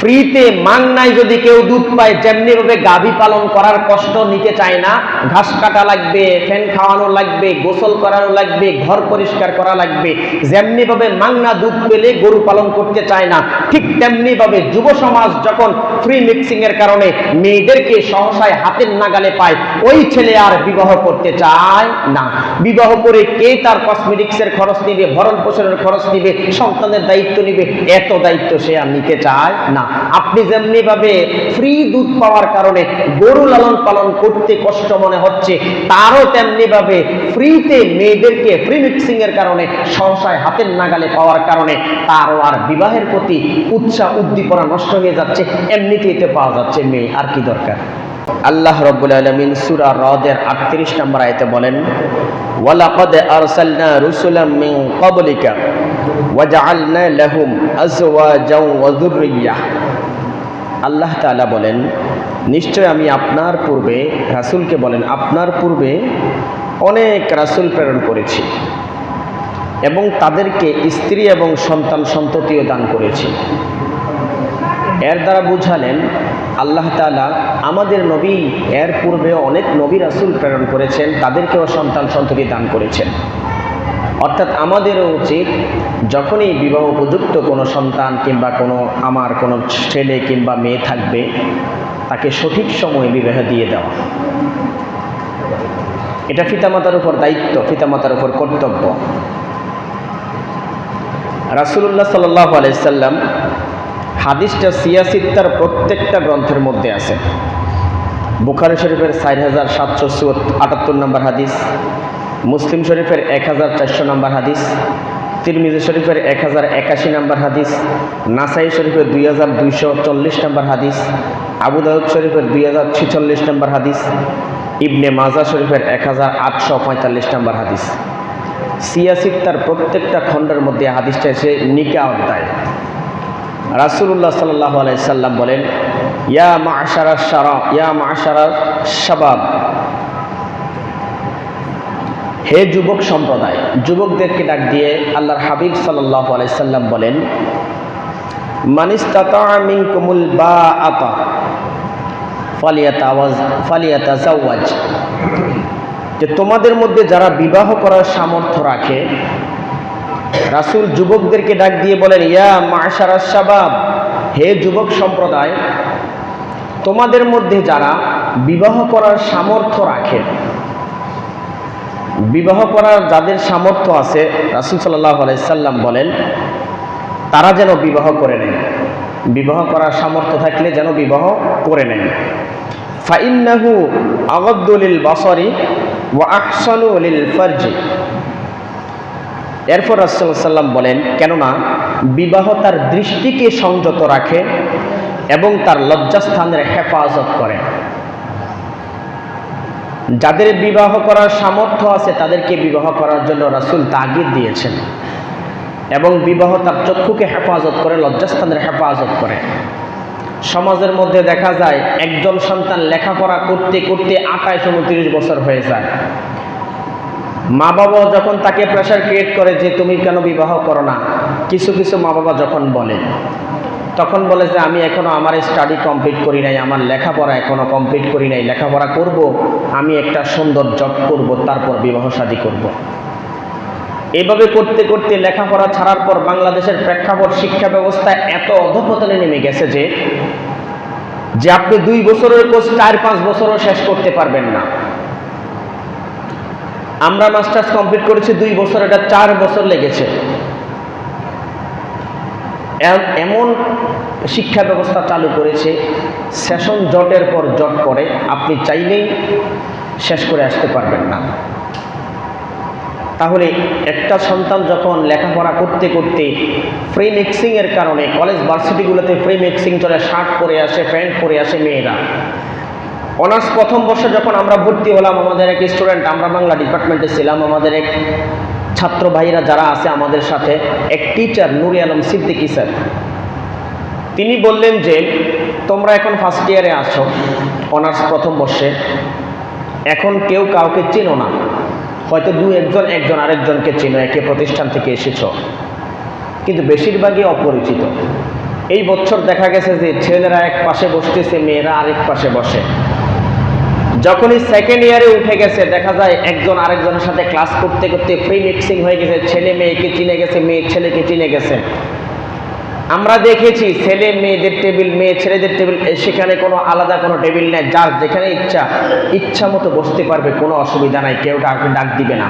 ফ্রিতে মাংনায় যদি কেউ দুধ পায় যেমনি ভাবে গাভী পালন করার কষ্ট নিতে চায় না, ঘাস কাটা লাগবে, ফ্যান খাওয়ানো লাগবে, গোসল করানো লাগবে, ঘর পরিষ্কার করা লাগবে যেমনি ভাবে মাংনা দুধ পেলে গরু পালন করতে চায় না, ঠিক তেমনি ভাবে যুব সমাজ যখন ফ্রি মিক্সিং এর কারণে মেয়েদেরকে সহসায় হাতের নাগালে পায়, ওই ছেলে আর বিবাহ করতে চায় না। বিবাহ করে কে তার কসমেটিক্স এর খরচ নিবে, ভরণ পোষণের খরচ নিবে, সন্তানের দায়িত্ব নিবে, এত দায়িত্ব সে আর নিতে চায় না। আপনি যেমনি ভাবে ফ্রি দুধ পাওয়ার কারণে গরু লালন পালন করতে কষ্ট মনে হচ্ছে, তারও তেমনি ভাবে ফ্রিতে মেয়েদেরকে ফ্রি মিক্সিং এর কারণে সহসায় হাতের নাগালে পাওয়ার কারণে তারও আর বিবাহের প্রতি উৎসাহ উদ্দীপনা নষ্ট হয়ে যাচ্ছে, এমনিতেই এতে পাওয়া যাচ্ছে মেয়ে, আর কি দরকার? আল্লাহ রব্বুল আলমিন সুরা রদের আটত্রিশ নম্বর আয়তে বলেন, ওয়ালাকাদ আরসালনা রুসুলাম মিন ক্বাবলিকা ওয়াজআলনা লাহুম আজওয়াজাও ওয়া যুররিয়্যাহ আল্লাহ তাআলা বলেন, নিশ্চয় আমি আপনার পূর্বে, রাসূলকে বলেন, আপনার পূর্বে অনেক রাসূল প্রেরণ করেছি এবং তাদেরকে স্ত্রী এবং সন্তান সন্ততিও দান করেছি। এর দ্বারা বুঝালেন, আল্লাহ তাআলা আমাদের নবী, এর পূর্বে অনেক নবী রাসূল প্রেরণ করেছেন, তাদেরকেও সন্তান সন্ততি দান করেছেন। অর্থাৎ আমাদেরও উচিত যখনই বিবাহ উপযুক্ত কোনো সন্তান কিংবা কোনো আমার কোনো ছেলে কিংবা মেয়ে থাকবে, তাকে সঠিক সময়ে বিবাহ দিয়ে দেওয়া। এটা পিতামাতার উপর দায়িত্ব, পিতামাতার উপর কর্তব্য। রাসুল্লাহ সাল্লাহ আলাইসাল্লাম হাদিসটা সিয়াসিত্তার প্রত্যেকটা গ্রন্থের মধ্যে আছে। বুখারি শরীফের চার হাজার সাতশো আটাত্তর নম্বর হাদিস, মুসলিম শরীফের এক হাজার চারশো নম্বর হাদিস, তিরমিজি শরীফের এক হাজার একাশি নম্বর হাদিস, নাসাই শরীফের দুই হাজার দুইশো চল্লিশ নম্বর হাদিস, আবু দাউদ শরীফের দুই হাজার ছিচল্লিশ নম্বর হাদিস, ইবনে মাজা শরীফের এক হাজার আটশো পঁয়তাল্লিশ নম্বর হাদিস। সিয়াসিত্তার প্রত্যেকটা খণ্ডের মধ্যে হাদিসটা এসে নিকা অধ্যায়। রাসুল্লাহ সাল্লাহ আলাইসাল্লাম বলেন, ইয়া মা আশারা সারা ইয়া মা আশারা শাবাব। হে যুবক সম্প্রদায়, যুবকদেরকে ডাক দিয়ে আল্লাহর হাবিব সাল্লাহ আলাইসাল্লাম বলেন মানিস্তামিং কুমুল বা আতা ফালিয়াত আওয়াজ ফালিয়াত জাওয়াজ যে তোমাদের মধ্যে যারা বিবাহ করার সামর্থ্য রাখে রাসুল যুবকদেরকে ডাক দিয়ে বলেন, ইয়া মাশারা শাবাব, হে যুবক সম্প্রদায়, তোমাদের মধ্যে যারা বিবাহ করার সামর্থ্য রাখে, বিবাহ করার যাদের সামর্থ্য আছে, রাসুল সাল্লাহ আলাইসাল্লাম বলেন, তারা যেন বিবাহ করে নেন বিবাহ করার সামর্থ্য থাকলে যেন বিবাহ করে নেয়। ফাইন্নাহু আগদ্দুলিল বাসরি ওয়া আহসানু লিল ফারজি। এরপর রাসুল্লাম বলেন, কেননা বিবাহ তার দৃষ্টিকে সংযত রাখে এবং তার লজ্জাস্থানের হেফাজত করে। যাদের বিবাহ করার সামর্থ্য আছে, তাদেরকে বিবাহ করার জন্য রাসুল তাগিদ দিয়েছেন এবং বিবাহ তার চক্ষুকে হেফাজত করে, লজ্জাস্থানের হেফাজত করে। সমাজের মধ্যে দেখা যায়, একজন সন্তান লেখাপড়া করতে করতে আঠাইশ উনত্রিশ বছর হয়ে যায়। মা বাবা যখন তাকে প্রেশার ক্রিয়েট করে যে তুমি কেন বিবাহ করো না, কিছু কিছু মা বাবা যখন বলে, তখন বলে যে আমি এখনও আমার স্টাডি কমপ্লিট করি নাই, আমার লেখাপড়া এখনও কমপ্লিট করি নাই, লেখাপড়া করব, আমি একটা সুন্দর জব করব, তারপর বিবাহ শাদী করব। এভাবে করতে করতে লেখাপড়া ছাড়ার পর বাংলাদেশের প্রেক্ষাপট শিক্ষা ব্যবস্থা এত অধপতনে নেমে গেছে যে যে আপনি দুই বছরের কোর্স চার পাঁচ বছরও শেষ করতে পারবেন না আমরা মাস্টার্স কমপ্লিট করেছি দুই বছর, এটা চার বছর লেগেছে। এমন শিক্ষা ব্যবস্থা চালু করেছে, সেশন জটের পর জট করে আপনি চাইলেই শেষ করে আসতে পারবেন না। তাহলে একটা সন্তান যখন লেখাপড়া করতে করতে ফ্রি মিক্সিংয়ের কারণে কলেজ ভার্সিটিগুলোতে ফ্রি মিক্সিং চলে শার্ট পরে আসে প্যান্ট পরে আসে মেয়েরা। অনার্স প্রথম বর্ষে যখন আমরা ভর্তি হলাম, আমাদের এক স্টুডেন্ট আমরা বাংলা ডিপার্টমেন্টে ছিলাম, আমাদের এক ছাত্র ভাইরা যারা আছে আমাদের সাথে, এক টিচার নুরি আলম সিদ্দিকি স্যার। তিনি বললেন যে, তোমরা এখন ফার্স্ট ইয়ারে আসো অনার্স প্রথম বর্ষে। এখন কেউ কাউকে চেনো না। হয়তো দু একজন একজন আরেকজনকে চেনো একই প্রতিষ্ঠান থেকে এসেছ। কিন্তু বেশিরভাগই অপরিচিত। এই বছর দেখা গেছে যে, ছেলেরা এক পাশে বসতেছে, মেয়েরা আরেক পাশে বসে। যখনই সেকেন্ড ইয়ারে উঠে গেছে, দেখা যায় একজন আরেকজনের সাথে ক্লাস করতে করতে ফ্রি মিক্সিং হয়ে গেছে, ছেলে মেয়েকে চিনে গেছে, মেয়ে ছেলেকে চিনে গেছে। আমরা দেখেছি ছেলে মেয়েদের টেবিল মেয়ে ছেলেদের টেবিল সেখানে কোনো আলাদা কোনো টেবিল নেই, যার যেখানে ইচ্ছা ইচ্ছা মতো বসতে পারবে, কোনো অসুবিধা নাই, কেউ ডাক ডাক দিবে না।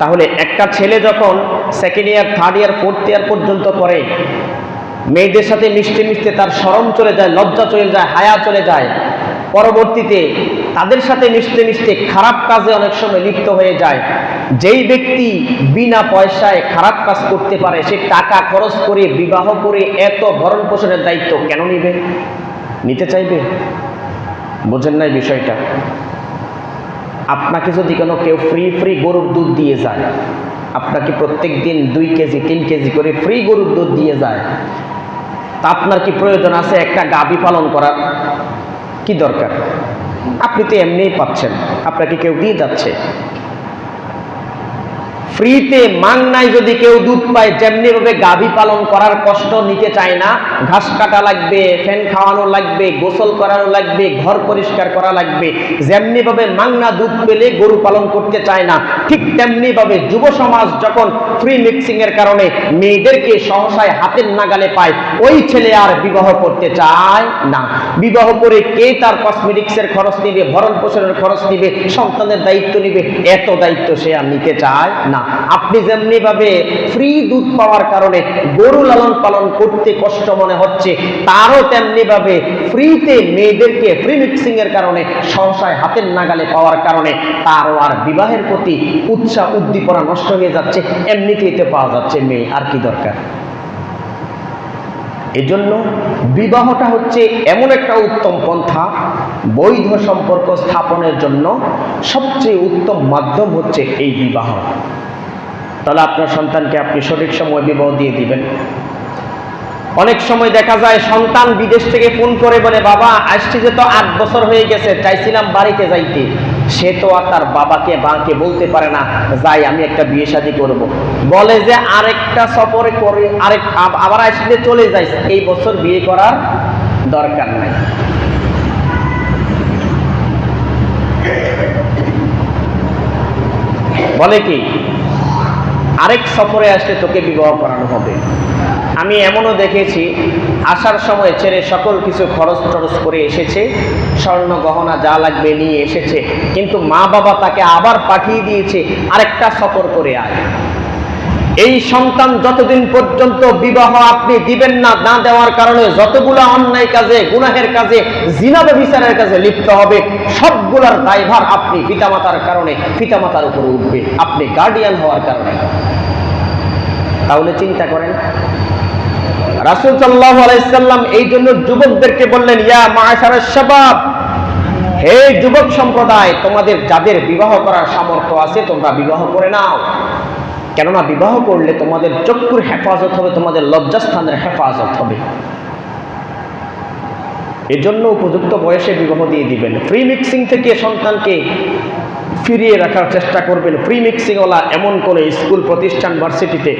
তাহলে একটা ছেলে যখন second year third year fourth year পর্যন্ত পড়ে, মেয়েদের সাথে মিশতে মিশতে তার শরম চলে যায়, লজ্জা চলে যায়, হায়া চলে যায় পরবর্তীতে তাদের সাথে মিশতে মিশতে খারাপ কাজে অনেক সময় লিপ্ত হয়ে যায়। যেই ব্যক্তি বিনা পয়সায় খারাপ কাজ করতে পারে, সে টাকা খরচ করে, বিবাহ করে, এত ভরণ পোষণের দায়িত্ব কেন নিবে? নিতে চাইবে? বোঝেন নাই বিষয়টা। আপনাকে যদি কোনো কেউ ফ্রি ফ্রি গরুর দুধ দিয়ে যায়, আপনাকে প্রত্যেক দিন দুই কেজি, তিন কেজি করে ফ্রি গরুর দুধ দিয়ে যায়, তা আপনার কি প্রয়োজন আছে একটা গাবি পালন করার? কি দরকার? আপনি তো এমনিই পাচ্ছেন। আপনাকে কেউ দিয়ে যাচ্ছে। ফ্রিতে মাংনায় যদি কেউ দুধ পায় যেমনি ভাবে গাভী পালন করার কষ্ট নিতে চায় না, ঘাস কাটা লাগবে, ফ্যান খাওয়ানো লাগবে, গোসল করানো লাগবে, ঘর পরিষ্কার করা লাগবে যেমনি ভাবে মাংনা দুধ পেলে গরু পালন করতে চায় না, ঠিক তেমনি ভাবে যুব সমাজ যখন ফ্রি মিক্সিং এর কারণে মেয়েদেরকে সহসায় হাতের নাগালে পায়, ওই ছেলে আর বিবাহ করতে চায় না। বিবাহ করে কে তার কসমেটিক্সের খরচ নিবে ভরণ পোষণের খরচ নিবে, সন্তানের দায়িত্ব নিবে, এত দায়িত্ব সে আর নিতে চায় না। আপনি যেমনি ভাবে ফ্রি দুধ পাওয়ার কারণে গরু লালন পালন করতে কষ্ট মনে হচ্ছে, তারও তেমনি ভাবে ফ্রিতে মেয়েদেরকে ফ্রি মিক্সিং এর কারণে সহসায় হাতের নাগালে পাওয়ার কারণে তারও আর বিবাহের প্রতি উৎসাহ, উদ্দীপনা নষ্ট হয়ে যাচ্ছে, এমনিতেই তো পাওয়া যাচ্ছে মেয়ে, আর কি দরকার? এজন্য বিবাহটা হচ্ছে এমন একটা উত্তম পন্থা, বৈধ সম্পর্ক স্থাপনের জন্য সবচেয়ে উত্তম মাধ্যম হচ্ছে এই বিবাহ। তাহলে আপনার সন্তানকে আপনি সঠিক সময় বিবাহ দিয়ে দিবেন। অনেক সময় দেখা যায় সন্তান বিদেশ থেকে ফোন করে বলে, বাবা, আসছে যে তো আট বছর হয়ে গেছে, চাইছিলাম বাড়িতে যাইতে। সে তো আর তার বাবাকে বাকে বলতে পারে না, যাই, আমি একটা বিয়ে শাদী করব। বলে যে, আরেকটা সফরে করে, আরেক আবার আসলে চলে যাই এই বছর বিয়ে করার দরকার নাই। বলে কি? আরেক সফরে আসলে তোকে বিবাহ করানো হবে। আমি এমনও দেখেছি, আসার সময় ছেড়ে সকল কিছু খরচ টরচ করে এসেছে, স্বর্ণ গহনা যা লাগবে নিয়ে এসেছে। কিন্তু মা বাবা তাকে আবার পাঠিয়ে দিয়েছে, আরেকটা সফর করে আয়। এই সন্তান যতদিন পর্যন্ত বিবাহ আপনি দিবেন না না দেওয়ার কারণে যতগুলা অন্যায় কাজে, গুনাহের কাজে জিনাবে বিচারের কাজে লিপ্ত হবে, সবগুলার দায়ভার আপনি পিতামাতার কারণে, পিতামাতার উপরে উঠবে। আপনি গার্ডিয়ান হওয়ার কারণে। তাহলে চিন্তা করেন, রাসুল সাল্লাহ আলাইসাল্লাম এই জন্য যুবকদেরকে বললেন, ইয়া মাশার শাবাব, হে যুবক সম্প্রদায়, তোমাদের যাদের বিবাহ করার সামর্থ্য আছে, তোমরা বিবাহ করে নাও। কেননা বিবাহ করলে তোমাদের চক্ষুর হেফাজত হবে, তোমাদের লজ্জাস্থানের হেফাজত হবে। এজন্য উপযুক্ত বয়সে বিবাহ দিয়ে দিবেন। ফ্রি মিক্সিং থেকে সন্তানকে ফিরিয়ে রাখার চেষ্টা করবেন। ফ্রি মিক্সিংওয়ালা এমন কোনো স্কুল, প্রতিষ্ঠান, ভার্সিটিতে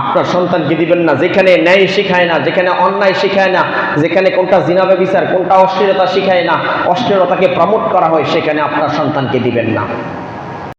আপনার সন্তানকে দিবেন না। যেখানে ন্যায় শিখায় না, যেখানে অন্যায় শিখায় না, যেখানে কোনটা জিনাবে বিচার কোনটা অশ্লীলতা শিখায় না অশ্লীলতাকে প্রমোট করা হয়, সেখানে আপনার সন্তানকে দিবেন না।